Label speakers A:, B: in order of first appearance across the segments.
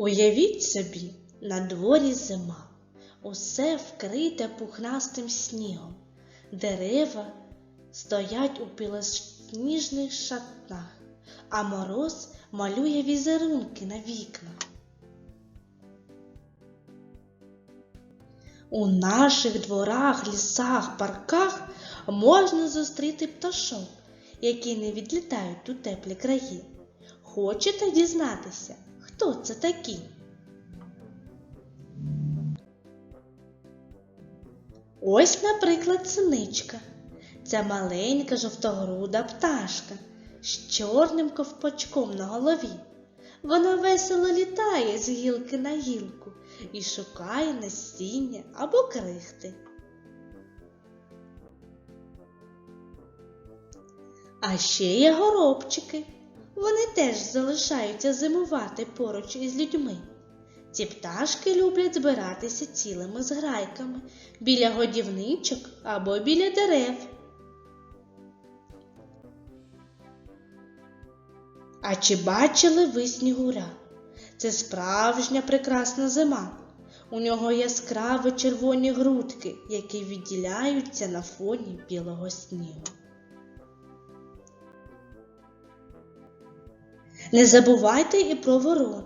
A: Уявіть собі, на дворі зима, усе вкрите пухнастим снігом, дерева стоять у білосніжних шатнах, а мороз малює візерунки на вікнах. У наших дворах, лісах, парках можна зустріти пташок, які не відлітають у теплі краї. Хочете дізнатися, хто це такі? Ось, наприклад, синичка. Ця маленька жовтогруда пташка з чорним ковпачком на голові. Вона весело літає з гілки на гілку і шукає насіння або крихти. А ще є горобчики. Вони теж залишаються зимувати поруч із людьми. Ці пташки люблять збиратися цілими зграйками біля годівничок або біля дерев. А чи бачили ви снігуря? Це справжня прекрасна зима. У нього яскраві червоні грудки, які відділяються на фоні білого снігу. Не забувайте і про ворон.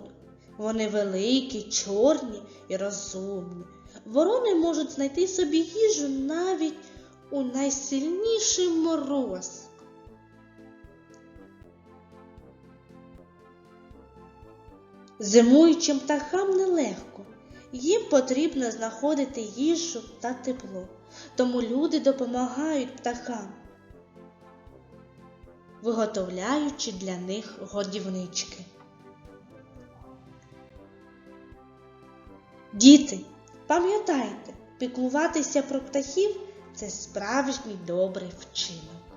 A: Вони великі, чорні і розумні. Ворони можуть знайти собі їжу навіть у найсильніший мороз. Зимуючим птахам нелегко. Їм потрібно знаходити їжу та тепло, тому люди допомагають птахам, виготовляючи для них годівнички. Діти, пам'ятайте, піклуватися про птахів це справжній добрий вчинок.